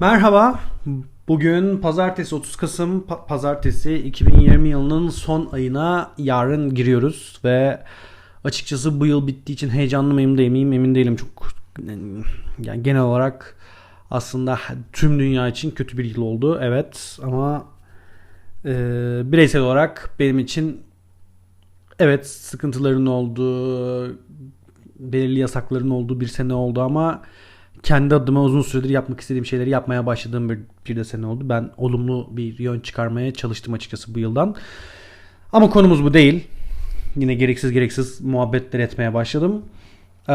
Merhaba. Bugün pazartesi 30 Kasım pa- pazartesi 2020 yılının son ayına yarın giriyoruz ve açıkçası bu yıl bittiği için heyecanlı mıyım değil miyim emin değilim. Çok yani genel olarak aslında tüm dünya için kötü bir yıl oldu. Evet ama e, bireysel olarak benim için evet sıkıntıların olduğu belirli yasakların olduğu bir sene oldu ama kendi adıma uzun süredir yapmak istediğim şeyleri yapmaya başladığım bir, bir de sene oldu. Ben olumlu bir yön çıkarmaya çalıştım açıkçası bu yıldan. Ama konumuz bu değil. Yine gereksiz gereksiz muhabbetler etmeye başladım. Ee,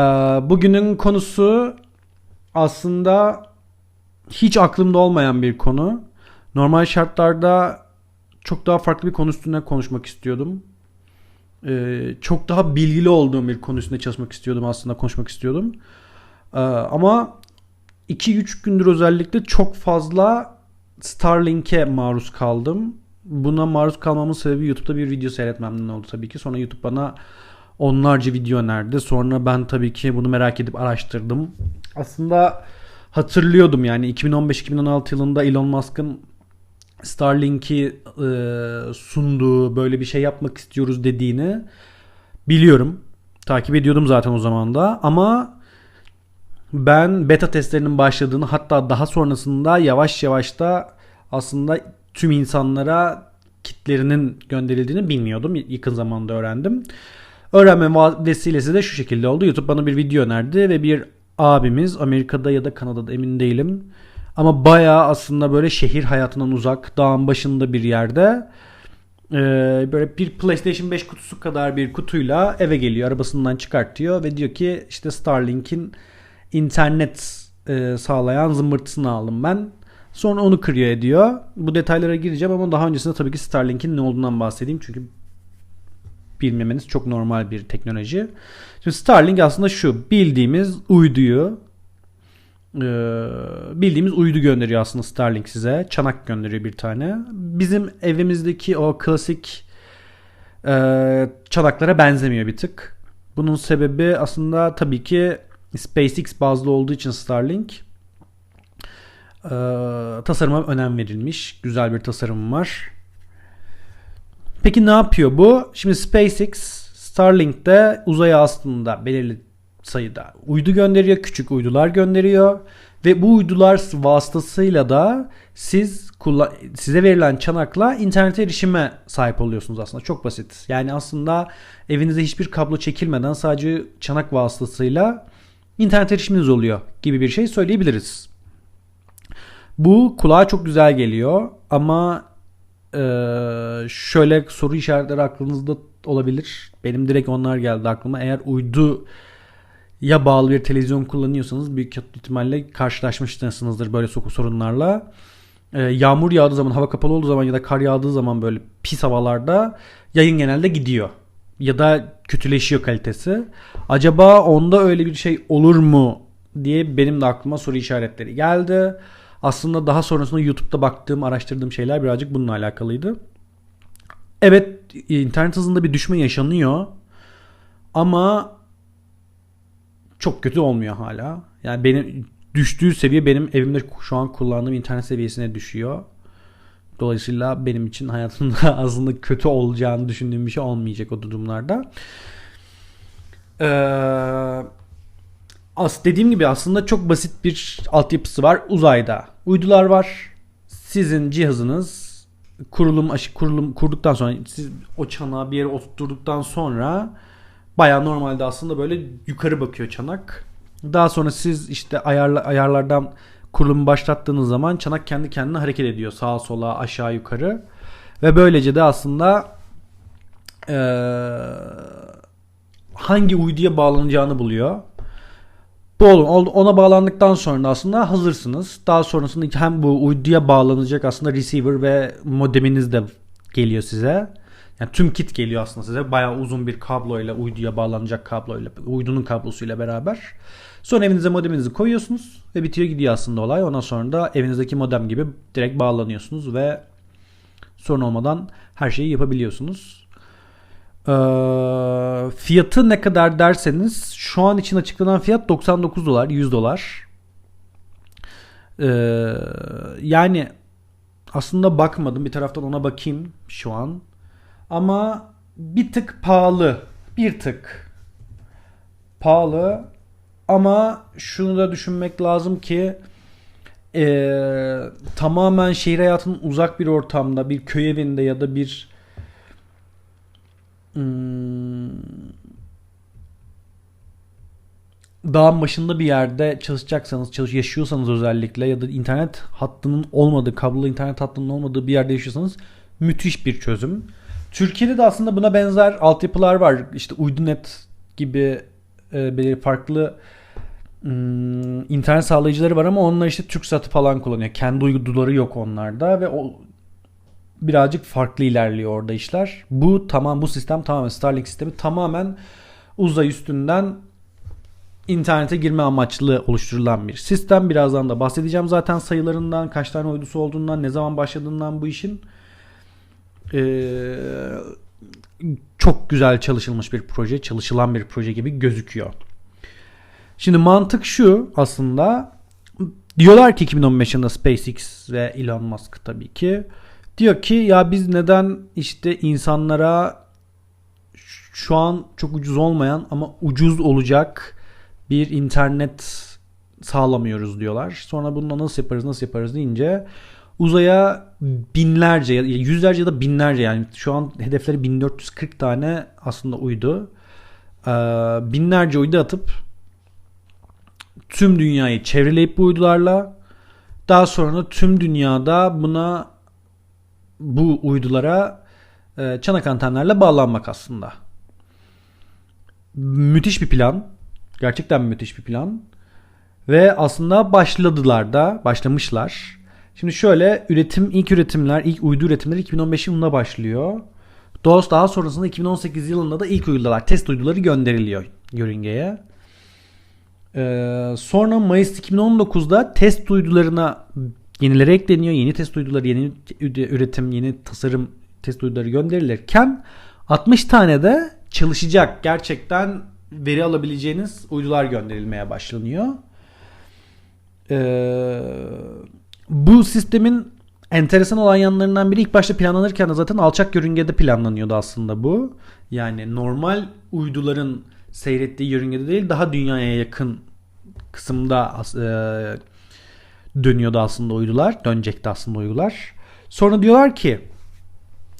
bugünün konusu aslında hiç aklımda olmayan bir konu. Normal şartlarda çok daha farklı bir konu üstünde konuşmak istiyordum. Ee, çok daha bilgili olduğum bir konu üstünde çalışmak istiyordum aslında konuşmak istiyordum. Ee, ama 2-3 gündür özellikle çok fazla Starlink'e maruz kaldım. Buna maruz kalmamın sebebi YouTube'da bir video seyretmemden oldu tabii ki. Sonra YouTube bana onlarca video önerdi. Sonra ben tabii ki bunu merak edip araştırdım. Aslında hatırlıyordum yani 2015-2016 yılında Elon Musk'ın Starlink'i e, sunduğu böyle bir şey yapmak istiyoruz dediğini biliyorum. Takip ediyordum zaten o zaman da ama ben beta testlerinin başladığını hatta daha sonrasında yavaş yavaş da aslında tüm insanlara kitlerinin gönderildiğini bilmiyordum. Yakın zamanda öğrendim. Öğrenme vesilesi de şu şekilde oldu. YouTube bana bir video önerdi ve bir abimiz Amerika'da ya da Kanada'da emin değilim. Ama bayağı aslında böyle şehir hayatından uzak, dağın başında bir yerde böyle bir PlayStation 5 kutusu kadar bir kutuyla eve geliyor. Arabasından çıkartıyor ve diyor ki işte Starlink'in internet e, sağlayan zımbırtısını aldım ben. Sonra onu kırıyor ediyor. Bu detaylara gireceğim ama daha öncesinde tabii ki Starlink'in ne olduğundan bahsedeyim. Çünkü bilmemeniz çok normal bir teknoloji. Şimdi Starlink aslında şu bildiğimiz uyduyu e, bildiğimiz uydu gönderiyor aslında Starlink size. Çanak gönderiyor bir tane. Bizim evimizdeki o klasik e, çanaklara benzemiyor bir tık. Bunun sebebi aslında tabii ki SpaceX bazlı olduğu için Starlink e, tasarıma önem verilmiş. Güzel bir tasarım var. Peki ne yapıyor bu? Şimdi SpaceX Starlink'te uzaya aslında belirli sayıda uydu gönderiyor, küçük uydular gönderiyor ve bu uydular vasıtasıyla da siz size verilen çanakla internete erişime sahip oluyorsunuz aslında. Çok basit. Yani aslında evinize hiçbir kablo çekilmeden sadece çanak vasıtasıyla internet erişiminiz oluyor gibi bir şey söyleyebiliriz. Bu kulağa çok güzel geliyor ama e, şöyle soru işaretleri aklınızda olabilir. Benim direkt onlar geldi aklıma. Eğer uydu ya bağlı bir televizyon kullanıyorsanız büyük ihtimalle karşılaşmışsınızdır böyle sorunlarla. E, yağmur yağdığı zaman, hava kapalı olduğu zaman ya da kar yağdığı zaman böyle pis havalarda yayın genelde gidiyor ya da kötüleşiyor kalitesi. Acaba onda öyle bir şey olur mu diye benim de aklıma soru işaretleri geldi. Aslında daha sonrasında YouTube'da baktığım, araştırdığım şeyler birazcık bununla alakalıydı. Evet, internet hızında bir düşme yaşanıyor. Ama çok kötü olmuyor hala. Yani benim düştüğü seviye benim evimde şu an kullandığım internet seviyesine düşüyor. Dolayısıyla benim için hayatımda aslında kötü olacağını düşündüğüm bir şey olmayacak o durumlarda. Ee, as dediğim gibi aslında çok basit bir altyapısı var uzayda. Uydular var. Sizin cihazınız kurulum aşı kurulum kurduktan sonra siz o çanağı bir yere oturttuktan sonra baya normalde aslında böyle yukarı bakıyor çanak. Daha sonra siz işte ayarla, ayarlardan kurulumu başlattığınız zaman çanak kendi kendine hareket ediyor. Sağa sola aşağı yukarı. Ve böylece de aslında ee, hangi uyduya bağlanacağını buluyor. Bu olun ona bağlandıktan sonra aslında hazırsınız. Daha sonrasında hem bu uyduya bağlanacak aslında receiver ve modeminiz de geliyor size. Yani tüm kit geliyor aslında size. Bayağı uzun bir kabloyla uyduya bağlanacak kabloyla uydunun kablosuyla beraber. Sonra evinize modeminizi koyuyorsunuz ve bitiyor gidiyor aslında olay. Ondan sonra da evinizdeki modem gibi direkt bağlanıyorsunuz ve sorun olmadan her şeyi yapabiliyorsunuz. Ee, fiyatı ne kadar derseniz şu an için açıklanan fiyat 99 dolar 100 dolar. Ee, yani aslında bakmadım. Bir taraftan ona bakayım şu an. Ama bir tık pahalı. Bir tık pahalı. Ama şunu da düşünmek lazım ki ee, tamamen şehir hayatının uzak bir ortamda, bir köy evinde ya da bir hmm, dağın başında bir yerde çalışacaksanız, çalış yaşıyorsanız özellikle ya da internet hattının olmadığı, kablolu internet hattının olmadığı bir yerde yaşıyorsanız müthiş bir çözüm. Türkiye'de de aslında buna benzer altyapılar var. İşte Uydunet gibi e, farklı hmm, internet sağlayıcıları var ama onlar işte TürkSat'ı falan kullanıyor. Kendi uyduları yok onlarda ve o birazcık farklı ilerliyor orada işler. Bu tamam bu sistem tamamen Starlink sistemi tamamen uzay üstünden internete girme amaçlı oluşturulan bir sistem. Birazdan da bahsedeceğim zaten sayılarından, kaç tane uydusu olduğundan, ne zaman başladığından bu işin. Ee, çok güzel çalışılmış bir proje, çalışılan bir proje gibi gözüküyor. Şimdi mantık şu aslında. Diyorlar ki 2015 yılında SpaceX ve Elon Musk tabii ki diyor ki ya biz neden işte insanlara şu an çok ucuz olmayan ama ucuz olacak bir internet sağlamıyoruz diyorlar. Sonra bunu nasıl yaparız nasıl yaparız deyince uzaya binlerce yüzlerce ya da binlerce yani şu an hedefleri 1440 tane aslında uydu. Ee, binlerce uydu atıp tüm dünyayı çevreleyip bu uydularla daha sonra tüm dünyada buna bu uydulara e, çanak antenlerle bağlanmak aslında. Müthiş bir plan. Gerçekten müthiş bir plan. Ve aslında başladılar da, başlamışlar. Şimdi şöyle üretim, ilk üretimler, ilk uydu üretimleri 2015 yılında başlıyor. DOS daha sonrasında 2018 yılında da ilk uydular, test uyduları gönderiliyor yörüngeye. Ee, sonra Mayıs 2019'da test uydularına yenileri ekleniyor. Yeni test uyduları, yeni üretim, yeni tasarım test uyduları gönderilirken 60 tane de çalışacak gerçekten veri alabileceğiniz uydular gönderilmeye başlanıyor. Ee, bu sistemin enteresan olan yanlarından biri ilk başta planlanırken de zaten alçak yörüngede planlanıyordu aslında bu. Yani normal uyduların seyrettiği yörüngede değil daha dünyaya yakın kısımda e, dönüyordu aslında uydular. Dönecekti aslında uydular. Sonra diyorlar ki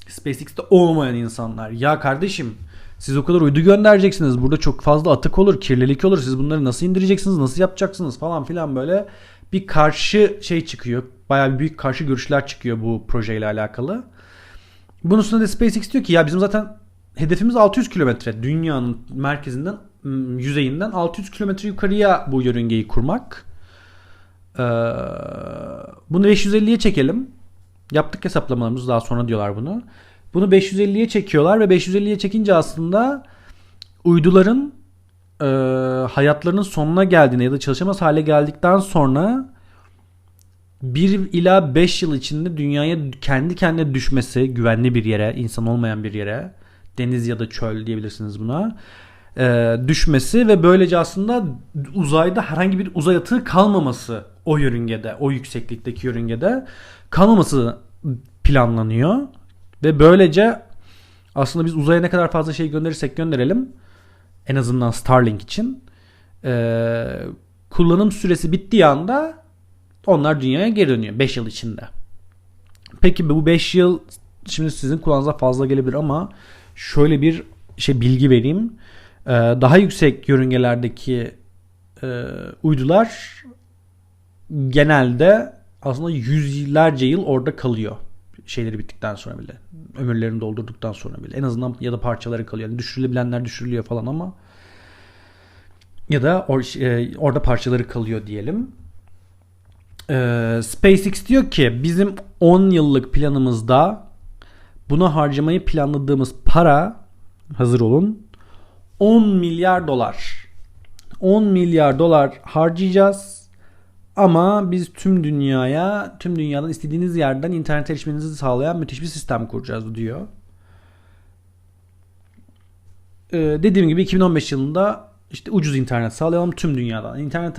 SpaceX'te olmayan insanlar ya kardeşim siz o kadar uydu göndereceksiniz. Burada çok fazla atık olur, kirlilik olur. Siz bunları nasıl indireceksiniz, nasıl yapacaksınız falan filan böyle bir karşı şey çıkıyor. Bayağı bir büyük karşı görüşler çıkıyor bu projeyle alakalı. Bunun üstüne de SpaceX diyor ki ya bizim zaten hedefimiz 600 kilometre. Dünyanın merkezinden, yüzeyinden 600 kilometre yukarıya bu yörüngeyi kurmak. Ee, bunu 550'ye çekelim. Yaptık hesaplamalarımızı daha sonra diyorlar bunu. Bunu 550'ye çekiyorlar ve 550'ye çekince aslında uyduların e, hayatlarının sonuna geldiğine ya da çalışamaz hale geldikten sonra 1 ila 5 yıl içinde dünyaya kendi kendine düşmesi güvenli bir yere, insan olmayan bir yere, deniz ya da çöl diyebilirsiniz buna, e, düşmesi ve böylece aslında uzayda herhangi bir uzay atığı kalmaması o yörüngede, o yükseklikteki yörüngede kalmaması planlanıyor. Ve böylece aslında biz uzaya ne kadar fazla şey gönderirsek gönderelim en azından Starlink için e, kullanım süresi bittiği anda onlar dünyaya geri dönüyor 5 yıl içinde. Peki bu 5 yıl şimdi sizin kulağınıza fazla gelebilir ama şöyle bir şey bilgi vereyim. Ee, daha yüksek yörüngelerdeki e, uydular genelde aslında yüzlerce yıl orada kalıyor şeyleri bittikten sonra bile. Ömürlerini doldurduktan sonra bile. En azından ya da parçaları kalıyor. Yani düşürülebilenler düşürülüyor falan ama ya da or, e, orada parçaları kalıyor diyelim. E, SpaceX diyor ki bizim 10 yıllık planımızda buna harcamayı planladığımız para hazır olun 10 milyar dolar. 10 milyar dolar harcayacağız ama biz tüm dünyaya, tüm dünyadan istediğiniz yerden internet erişiminizi sağlayan müthiş bir sistem kuracağız diyor. Ee, dediğim gibi 2015 yılında işte ucuz internet sağlayalım tüm dünyadan. İnternet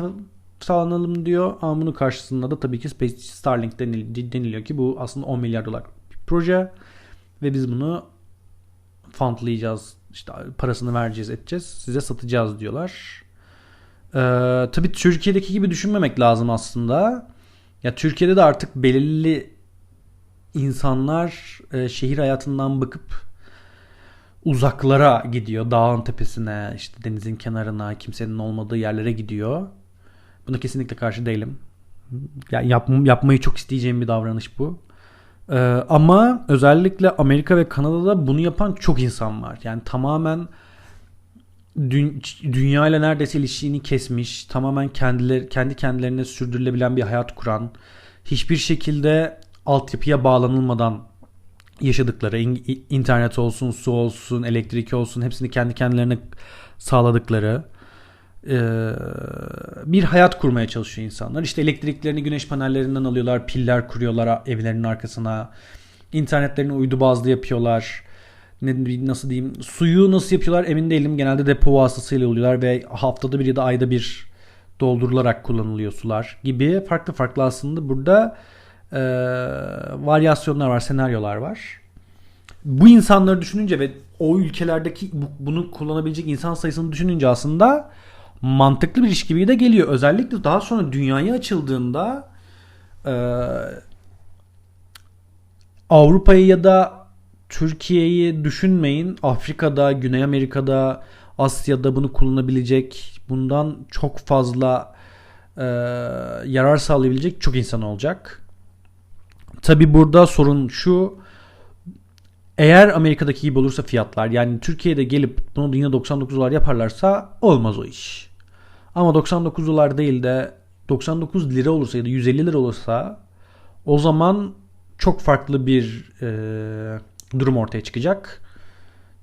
sağlanalım diyor. Ama bunun karşısında da tabii ki Space Starlink denil- deniliyor ki bu aslında 10 milyar dolar bir proje ve biz bunu fundlayacağız. işte parasını vereceğiz, edeceğiz. Size satacağız diyorlar. Ee, tabii Türkiye'deki gibi düşünmemek lazım aslında. Ya Türkiye'de de artık belirli insanlar e, şehir hayatından bıkıp uzaklara gidiyor. Dağın tepesine, işte denizin kenarına, kimsenin olmadığı yerlere gidiyor. Buna kesinlikle karşı değilim. Yani yap, yapmayı çok isteyeceğim bir davranış bu. Ee, ama özellikle Amerika ve Kanada'da bunu yapan çok insan var. Yani tamamen dü- dünya ile neredeyse ilişkini kesmiş, tamamen kendileri kendi kendilerine sürdürülebilen bir hayat kuran, hiçbir şekilde altyapıya bağlanılmadan yaşadıkları, in- internet olsun, su olsun, elektrik olsun hepsini kendi kendilerine sağladıkları bir hayat kurmaya çalışıyor insanlar. İşte elektriklerini güneş panellerinden alıyorlar, piller kuruyorlar evlerinin arkasına. İnternetlerini uydu bazlı yapıyorlar. Ne, nasıl diyeyim? Suyu nasıl yapıyorlar emin değilim. Genelde depo vasıtasıyla oluyorlar ve haftada bir ya da ayda bir doldurularak kullanılıyor sular gibi farklı farklı aslında burada e, varyasyonlar var, senaryolar var. Bu insanları düşününce ve o ülkelerdeki bu- bunu kullanabilecek insan sayısını düşününce aslında mantıklı bir iş gibi de geliyor. Özellikle daha sonra dünyaya açıldığında e, Avrupa'yı ya da Türkiye'yi düşünmeyin. Afrika'da, Güney Amerika'da, Asya'da bunu kullanabilecek, bundan çok fazla e, yarar sağlayabilecek çok insan olacak. Tabi burada sorun şu. Eğer Amerika'daki gibi olursa fiyatlar yani Türkiye'de gelip bunu yine 99 dolar yaparlarsa olmaz o iş. Ama 99 dolar değil de 99 lira olursa ya da 150 lira olursa o zaman çok farklı bir e, durum ortaya çıkacak.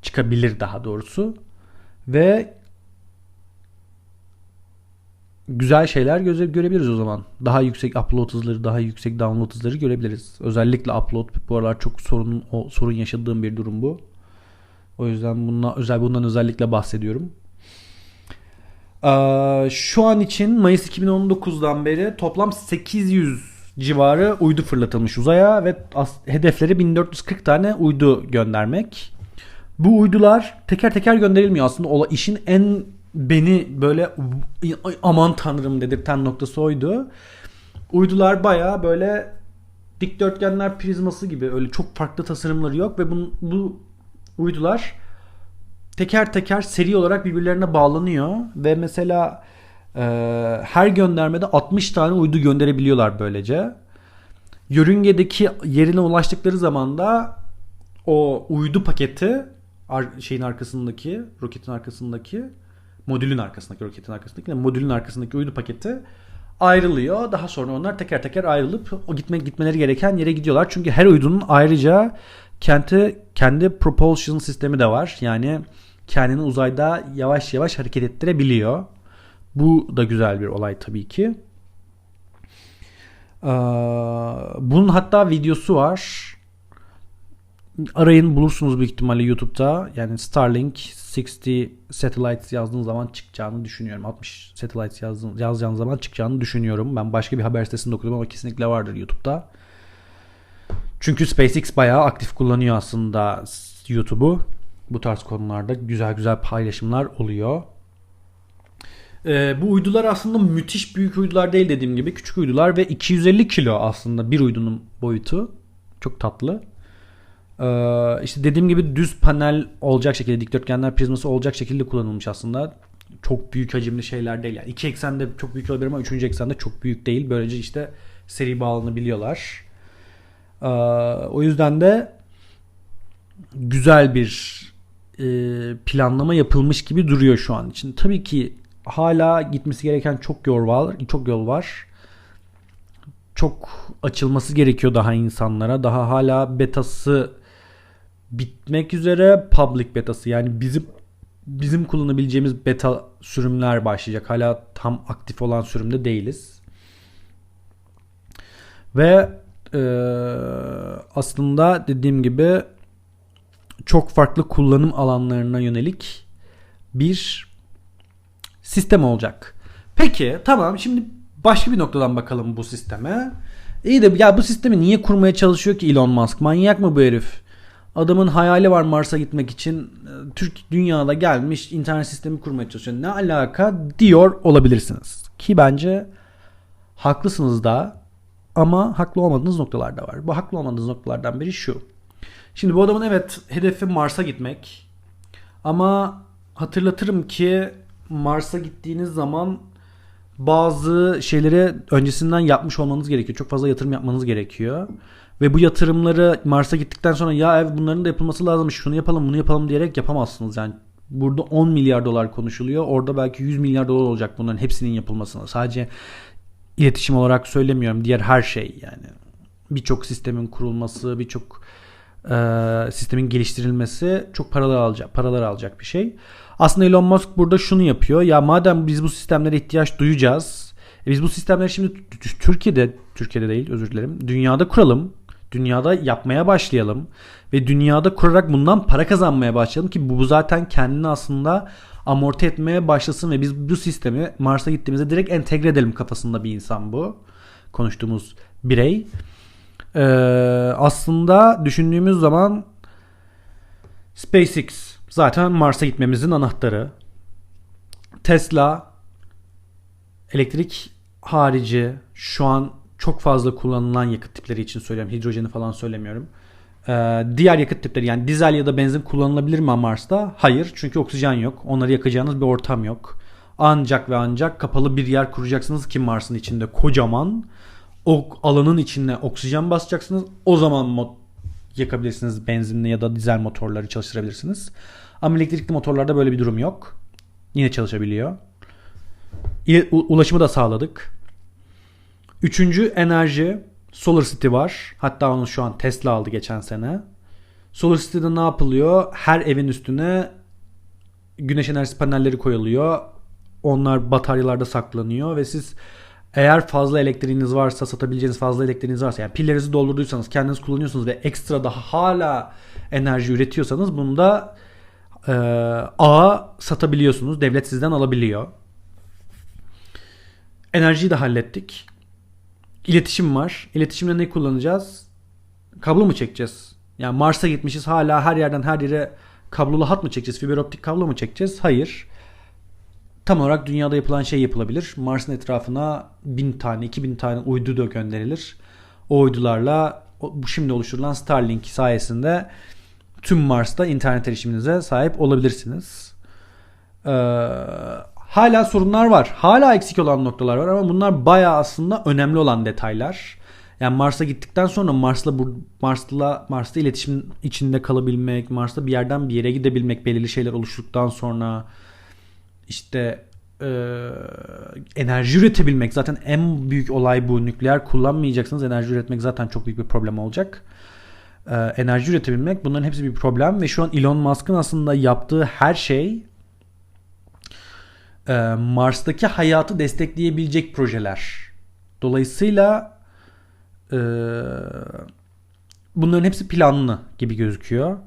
Çıkabilir daha doğrusu. Ve güzel şeyler göze görebiliriz o zaman. Daha yüksek upload hızları, daha yüksek download hızları görebiliriz. Özellikle upload bu aralar çok sorun o, sorun yaşadığım bir durum bu. O yüzden bununla özel bundan özellikle bahsediyorum. Ee, şu an için Mayıs 2019'dan beri toplam 800 civarı uydu fırlatılmış uzaya ve hedefleri 1440 tane uydu göndermek. Bu uydular teker teker gönderilmiyor aslında. Ola işin en beni böyle "Ay, aman tanrım dedirten noktası oydu. Uydular baya böyle dikdörtgenler prizması gibi öyle çok farklı tasarımları yok ve bu, bu uydular teker teker seri olarak birbirlerine bağlanıyor ve mesela e, her göndermede 60 tane uydu gönderebiliyorlar böylece. Yörüngedeki yerine ulaştıkları zaman da o uydu paketi şeyin arkasındaki, roketin arkasındaki, modülün arkasındaki, roketin arkasındaki, modülün arkasındaki uydu paketi ayrılıyor. Daha sonra onlar teker teker ayrılıp o gitme gitmeleri gereken yere gidiyorlar. Çünkü her uydunun ayrıca kendi kendi propulsion sistemi de var. Yani kendini uzayda yavaş yavaş hareket ettirebiliyor. Bu da güzel bir olay tabii ki. Ee, bunun hatta videosu var. Arayın bulursunuz büyük ihtimalle YouTube'da. Yani Starlink 60 satellites yazdığınız zaman çıkacağını düşünüyorum. 60 satellites yazdığın, yazacağınız zaman çıkacağını düşünüyorum. Ben başka bir haber sitesinde okudum ama kesinlikle vardır YouTube'da. Çünkü SpaceX bayağı aktif kullanıyor aslında YouTube'u. Bu tarz konularda güzel güzel paylaşımlar oluyor. Ee, bu uydular aslında müthiş büyük uydular değil dediğim gibi. Küçük uydular ve 250 kilo aslında bir uydunun boyutu. Çok tatlı. Ee, işte dediğim gibi düz panel olacak şekilde dikdörtgenler prizması olacak şekilde kullanılmış aslında. Çok büyük hacimli şeyler değil. Yani iki eksende çok büyük olabilir ama üçüncü eksende çok büyük değil. Böylece işte seri bağlanabiliyorlar. Ee, o yüzden de güzel bir e, planlama yapılmış gibi duruyor şu an için. Tabii ki hala gitmesi gereken çok yol var. Çok yol var. Çok açılması gerekiyor daha insanlara. Daha hala betası bitmek üzere public betası yani bizim bizim kullanabileceğimiz beta sürümler başlayacak. Hala tam aktif olan sürümde değiliz. Ve e, aslında dediğim gibi çok farklı kullanım alanlarına yönelik bir sistem olacak. Peki tamam şimdi başka bir noktadan bakalım bu sisteme. İyi de ya bu sistemi niye kurmaya çalışıyor ki Elon Musk? Manyak mı bu herif? Adamın hayali var Mars'a gitmek için. Ee, Türk dünyada gelmiş internet sistemi kurmaya çalışıyor. Ne alaka diyor olabilirsiniz. Ki bence haklısınız da ama haklı olmadığınız noktalar da var. Bu haklı olmadığınız noktalardan biri şu. Şimdi bu adamın evet hedefi Mars'a gitmek. Ama hatırlatırım ki Mars'a gittiğiniz zaman bazı şeyleri öncesinden yapmış olmanız gerekiyor. Çok fazla yatırım yapmanız gerekiyor. Ve bu yatırımları Mars'a gittikten sonra ya ev bunların da yapılması lazım. Şunu yapalım bunu yapalım diyerek yapamazsınız. Yani burada 10 milyar dolar konuşuluyor. Orada belki 100 milyar dolar olacak bunların hepsinin yapılmasına. Sadece iletişim olarak söylemiyorum. Diğer her şey yani. Birçok sistemin kurulması, birçok e, sistemin geliştirilmesi çok paralar alacak, paralar alacak bir şey. Aslında Elon Musk burada şunu yapıyor. Ya madem biz bu sistemlere ihtiyaç duyacağız. E biz bu sistemleri şimdi Türkiye'de, Türkiye'de değil özür dilerim. Dünyada kuralım. Dünyada yapmaya başlayalım. Ve dünyada kurarak bundan para kazanmaya başlayalım ki bu zaten kendini aslında amorti etmeye başlasın ve biz bu sistemi Mars'a gittiğimizde direkt entegre edelim kafasında bir insan bu. Konuştuğumuz birey. Ee, aslında düşündüğümüz zaman SpaceX zaten Mars'a gitmemizin anahtarı. Tesla elektrik harici şu an çok fazla kullanılan yakıt tipleri için söylüyorum. Hidrojeni falan söylemiyorum. Ee, diğer yakıt tipleri yani dizel ya da benzin kullanılabilir mi Mars'ta? Hayır. Çünkü oksijen yok. Onları yakacağınız bir ortam yok. Ancak ve ancak kapalı bir yer kuracaksınız ki Mars'ın içinde kocaman. O alanın içine oksijen basacaksınız. O zaman mod yakabilirsiniz benzinli ya da dizel motorları çalıştırabilirsiniz. Ama elektrikli motorlarda böyle bir durum yok. Yine çalışabiliyor. Ulaşımı da sağladık. Üçüncü enerji Solar City var. Hatta onu şu an Tesla aldı geçen sene. Solar City'de ne yapılıyor? Her evin üstüne güneş enerjisi panelleri koyuluyor. Onlar bataryalarda saklanıyor ve siz eğer fazla elektriğiniz varsa satabileceğiniz fazla elektriğiniz varsa yani pillerinizi doldurduysanız kendiniz kullanıyorsunuz ve ekstra daha hala enerji üretiyorsanız bunu da e, ağa satabiliyorsunuz. Devlet sizden alabiliyor. Enerjiyi de hallettik. İletişim var. İletişimde ne kullanacağız? Kablo mu çekeceğiz? Yani Mars'a gitmişiz hala her yerden her yere kablolu hat mı çekeceğiz? Fiber optik kablo mu çekeceğiz? Hayır. Tam olarak dünyada yapılan şey yapılabilir. Mars'ın etrafına bin tane, iki bin tane uydu da gönderilir. O uydularla bu şimdi oluşturulan Starlink sayesinde tüm Mars'ta internet erişiminize sahip olabilirsiniz. Ee, hala sorunlar var. Hala eksik olan noktalar var ama bunlar baya aslında önemli olan detaylar. Yani Mars'a gittikten sonra Mars'la Mars'la Mars'ta iletişim içinde kalabilmek, Mars'ta bir yerden bir yere gidebilmek belirli şeyler oluştuktan sonra işte e, enerji üretebilmek zaten en büyük olay bu. Nükleer kullanmayacaksınız. Enerji üretmek zaten çok büyük bir problem olacak. E, enerji üretebilmek bunların hepsi bir problem ve şu an Elon Musk'ın aslında yaptığı her şey e, Mars'taki hayatı destekleyebilecek projeler. Dolayısıyla e, bunların hepsi planlı gibi gözüküyor.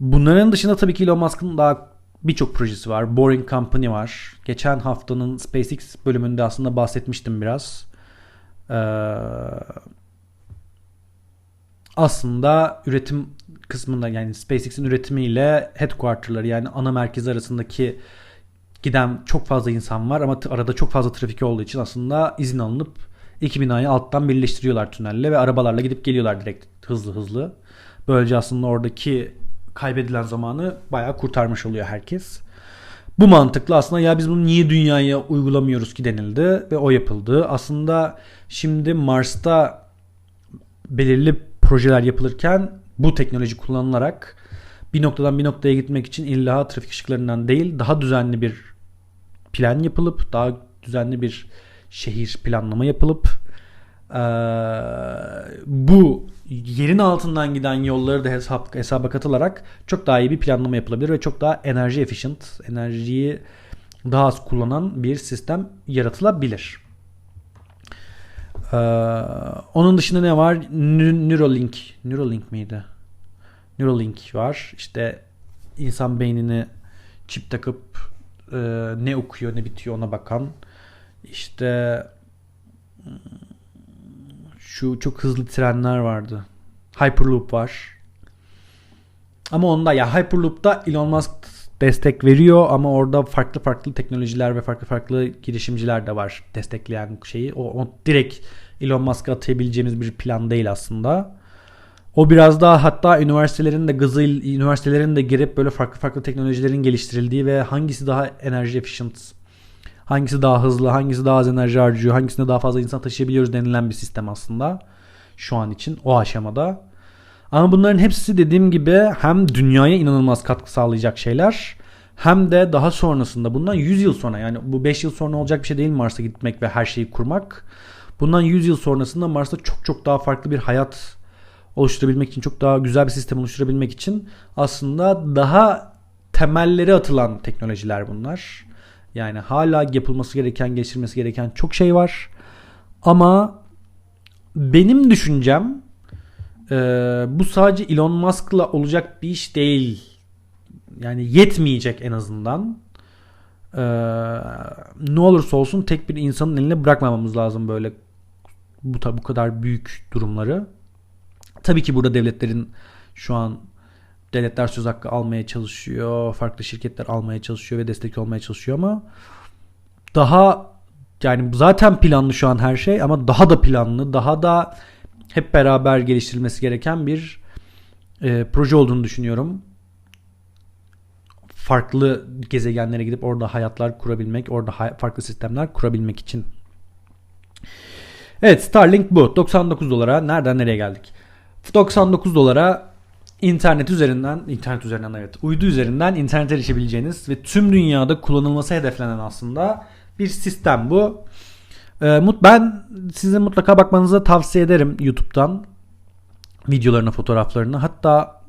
Bunların dışında tabii ki Elon Musk'ın daha birçok projesi var. Boring Company var. Geçen haftanın SpaceX bölümünde aslında bahsetmiştim biraz. Ee, aslında üretim kısmında yani SpaceX'in üretimiyle headquarter'ları yani ana merkez arasındaki giden çok fazla insan var ama arada çok fazla trafik olduğu için aslında izin alınıp iki binayı alttan birleştiriyorlar tünelle ve arabalarla gidip geliyorlar direkt hızlı hızlı. Böylece aslında oradaki kaybedilen zamanı bayağı kurtarmış oluyor herkes. Bu mantıklı aslında ya biz bunu niye dünyaya uygulamıyoruz ki denildi ve o yapıldı. Aslında şimdi Mars'ta belirli projeler yapılırken bu teknoloji kullanılarak bir noktadan bir noktaya gitmek için illa trafik ışıklarından değil daha düzenli bir plan yapılıp daha düzenli bir şehir planlama yapılıp ee, bu yerin altından giden yolları da hesap, hesaba katılarak çok daha iyi bir planlama yapılabilir ve çok daha enerji efficient, enerjiyi daha az kullanan bir sistem yaratılabilir. Ee, onun dışında ne var? Neuralink. Neuralink miydi? Neuralink var. İşte insan beynini çip takıp e, ne okuyor ne bitiyor ona bakan. İşte Şu çok hızlı trenler vardı. Hyperloop var. Ama onda ya Hyperloop'ta Elon Musk destek veriyor ama orada farklı farklı teknolojiler ve farklı farklı girişimciler de var destekleyen şeyi. O, o direkt Elon Musk'a atayabileceğimiz bir plan değil aslında. O biraz daha hatta üniversitelerin de gazı üniversitelerin de girip böyle farklı farklı teknolojilerin geliştirildiği ve hangisi daha enerji efficient, hangisi daha hızlı, hangisi daha az enerji harcıyor, hangisinde daha fazla insan taşıyabiliyoruz denilen bir sistem aslında şu an için o aşamada. Ama bunların hepsi dediğim gibi hem dünyaya inanılmaz katkı sağlayacak şeyler hem de daha sonrasında bundan 100 yıl sonra yani bu 5 yıl sonra olacak bir şey değil Mars'a gitmek ve her şeyi kurmak. Bundan 100 yıl sonrasında Mars'ta çok çok daha farklı bir hayat oluşturabilmek için çok daha güzel bir sistem oluşturabilmek için aslında daha temelleri atılan teknolojiler bunlar. Yani hala yapılması gereken, geçirmesi gereken çok şey var. Ama benim düşüncem e, bu sadece Elon Musk'la olacak bir iş değil. Yani yetmeyecek en azından. E, ne olursa olsun tek bir insanın eline bırakmamamız lazım böyle bu bu kadar büyük durumları. Tabii ki burada devletlerin şu an devletler söz hakkı almaya çalışıyor. Farklı şirketler almaya çalışıyor ve destek olmaya çalışıyor ama daha yani zaten planlı şu an her şey ama daha da planlı, daha da hep beraber geliştirilmesi gereken bir e, proje olduğunu düşünüyorum. Farklı gezegenlere gidip orada hayatlar kurabilmek, orada hay- farklı sistemler kurabilmek için. Evet Starlink bu. 99 dolara nereden nereye geldik? 99 dolara internet üzerinden, internet üzerinden evet, uydu üzerinden internete erişebileceğiniz ve tüm dünyada kullanılması hedeflenen aslında bir sistem bu. Ee, ben size mutlaka bakmanızı tavsiye ederim YouTube'dan videolarına, fotoğraflarına. Hatta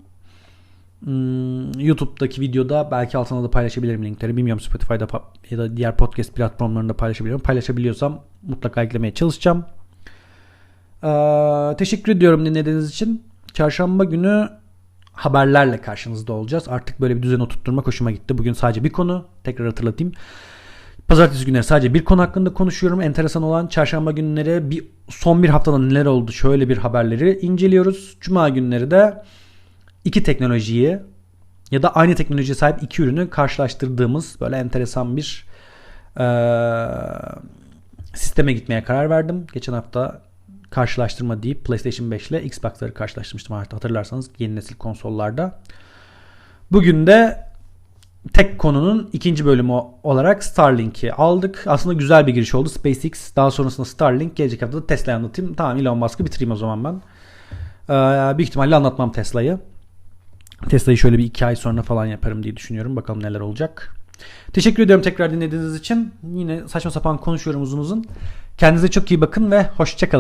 hmm, YouTube'daki videoda belki altına da paylaşabilirim linkleri. Bilmiyorum Spotify'da ya da diğer podcast platformlarında paylaşabiliyorum. Paylaşabiliyorsam mutlaka eklemeye çalışacağım. Ee, teşekkür ediyorum dinlediğiniz için. Çarşamba günü haberlerle karşınızda olacağız. Artık böyle bir düzen oturtturmak hoşuma gitti. Bugün sadece bir konu. Tekrar hatırlatayım. Pazartesi günleri sadece bir konu hakkında konuşuyorum. Enteresan olan çarşamba günleri bir son bir haftada neler oldu şöyle bir haberleri inceliyoruz. Cuma günleri de iki teknolojiyi ya da aynı teknolojiye sahip iki ürünü karşılaştırdığımız böyle enteresan bir e, sisteme gitmeye karar verdim. Geçen hafta karşılaştırma deyip PlayStation 5 ile Xbox'ları karşılaştırmıştım hatırlarsanız yeni nesil konsollarda. Bugün de tek konunun ikinci bölümü olarak Starlink'i aldık. Aslında güzel bir giriş oldu. SpaceX daha sonrasında Starlink gelecek hafta da Tesla'yı anlatayım. Tamam Elon Musk'ı bitireyim o zaman ben. Ee, büyük ihtimalle anlatmam Tesla'yı. Tesla'yı şöyle bir iki ay sonra falan yaparım diye düşünüyorum. Bakalım neler olacak. Teşekkür ediyorum tekrar dinlediğiniz için. Yine saçma sapan konuşuyorum uzun uzun. Kendinize çok iyi bakın ve hoşçakalın.